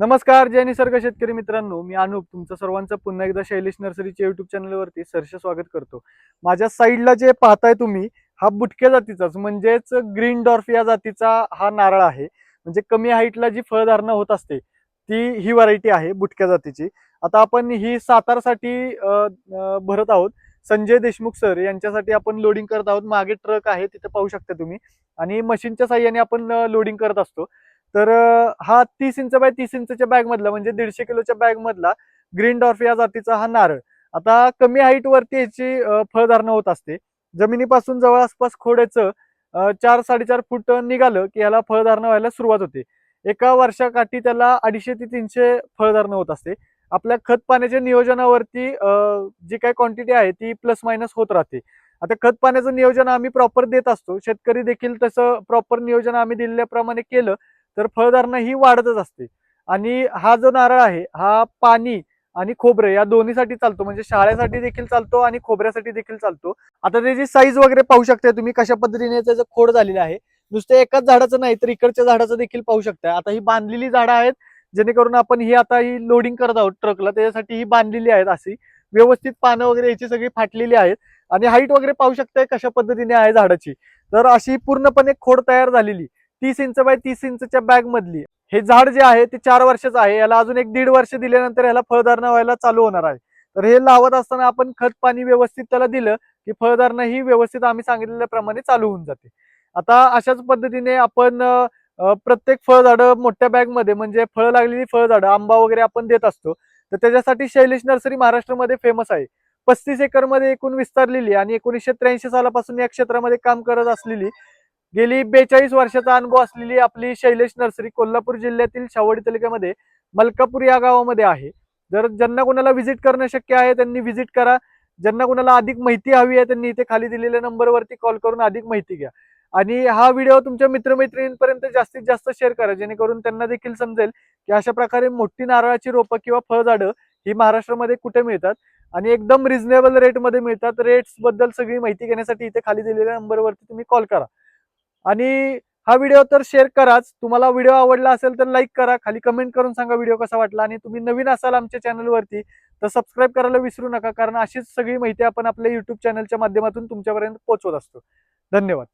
नमस्कार जय निसर्ग शेतकरी मित्रांनो. मी अनुप तुमचं सर्वांचं पुन्हा एकदा शैलेश नर्सरीच्या युट्यूब चॅनलवरती सरसे स्वागत करतो. माझ्या साईडला जे पाहताय तुम्ही हा बुटक्या जातीचाच म्हणजेच ग्रीन डॉर्फ या जातीचा हा नारळ आहे. म्हणजे कमी हाईटला जी फळधारणा होत असते ती ही व्हरायटी आहे बुटक्या जातीची. आता आपण ही सातारसाठी भरत आहोत. संजय देशमुख सर यांच्यासाठी आपण लोडिंग करत आहोत. मागे ट्रक आहे तिथे पाहू शकता तुम्ही. आणि मशीनच्या साह्याने आपण लोडिंग करत असतो. तर हा तीस इंच बाय तीस इंचच्या बॅग मधला म्हणजे दीडशे किलोच्या बॅग मधला ग्रीन डॉर्फ या जातीचा हा नारळ. आता कमी हाईट वरती याची फळधारणा होत असते. जमिनीपासून जवळ आसपास खोड्याचं चार साडेचार फूट निघालं की याला फळधारणा व्हायला सुरुवात होते. एका वर्षाकाठी त्याला अडीचशे ते तीनशे फळधारणा होत असते. आपल्या खत पाण्याच्या नियोजनावरती जी काय क्वांटिटी आहे ती प्लस मायनस होत राहते. आता खत पाण्याचं नियोजन आम्ही प्रॉपर देत असतो. शेतकरी देखील तसं प्रॉपर नियोजन आम्ही दिलेल्याप्रमाणे केलं. तर फळधारणा ही वाढतच असते. आणि हा जो नारळ आहे हा पाणी आणि खोबरे या दोन्हीसाठी चालतो. म्हणजे शाळेसाठी देखील चालतो आणि खोबऱ्यासाठी देखील चालतो. आता त्याची साईज वगैरे पाहू शकता तुम्ही कशा पद्धतीने त्याचं खोड झालेलं आहे नुसतं एकाच झाडाचं नाही तर इकडच्या झाडाचं देखील पाहू शकता आता ही बांधलेली झाडं आहेत जेणेकरून आपण ही आता ही लोडिंग करत आहोत ट्रकला त्याच्यासाठी ही बांधलेली आहेत अशी. व्यवस्थित पानं वगैरे याची सगळी फाटलेली आहेत. आणि हाईट वगैरे पाहू शकताय कशा पद्धतीने आहे झाडाची. तर अशी पूर्णपणे खोड तयार झालेली. तीस इंच बाय तीस इंचच्या बॅग मधली. हे झाड जे आहे ते चार वर्षाचं आहे. याला अजून एक दीड वर्ष दिल्यानंतर याला फळधारणा व्हायला चालू होणार आहे. तर हे लावत असताना आपण खत पाणी व्यवस्थित त्याला दिलं की फळधारणा ही व्यवस्थित आम्ही सांगितलेल्याप्रमाणे चालू होऊन जाते. आता अशाच पद्धतीने आपण प्रत्येक फळझाडं मोठ्या बॅगमध्ये म्हणजे फळ लागलेली फळझाडं आंबा वगैरे आपण देत असतो. तर त्याच्यासाठी शैलेश नर्सरी महाराष्ट्रामध्ये फेमस आहे. पस्तीस एकरमध्ये एकूण विस्तारलेली आणि एकोणीसशे त्र्याऐंशी सालापासून या क्षेत्रामध्ये काम करत असलेली गेली बेचाळीस वर्षाचा अनुभव असलेली आपली शैलेश नर्सरी कोल्हापूर जिल्ह्यातील शावडी तालुक्यामध्ये मलकापूर या गावामध्ये आहे. जर ज्यांना कोणाला व्हिजिट करणं शक्य आहे त्यांनी व्हिजिट करा. ज्यांना कोणाला अधिक माहिती हवी आहे त्यांनी इथे खाली दिलेल्या नंबरवरती कॉल करून अधिक माहिती घ्या. आणि हा व्हिडिओ तुमच्या मित्रमैत्रिणींपर्यंत जास्तीत जास्त शेअर करा. जेणेकरून त्यांना देखील समजेल की अशा प्रकारे मोठी नारळाची रोपं किंवा फळझाडं ही महाराष्ट्रामध्ये कुठे मिळतात. आणि एकदम रिझनेबल रेटमध्ये मिळतात. रेट्सबद्दल सगळी माहिती घेण्यासाठी इथे खाली दिलेल्या नंबरवरती तुम्ही कॉल करा. आणि हा व्हिडिओ तर शेअर कराच. तुम्हाला व्हिडिओ आवडला असेल तर लाईक करा. खाली कमेंट करून सांगा व्हिडिओ कसा वाटला. आणि तुम्ही नवीन असाल आमच्या चॅनलवरती तर सबस्क्राईब करायला विसरू नका. कारण अशीच सगळी माहिती आपण आपल्या युट्यूब चॅनलच्या माध्यमातून तुमच्यापर्यंत पोहोचवत असतो. धन्यवाद.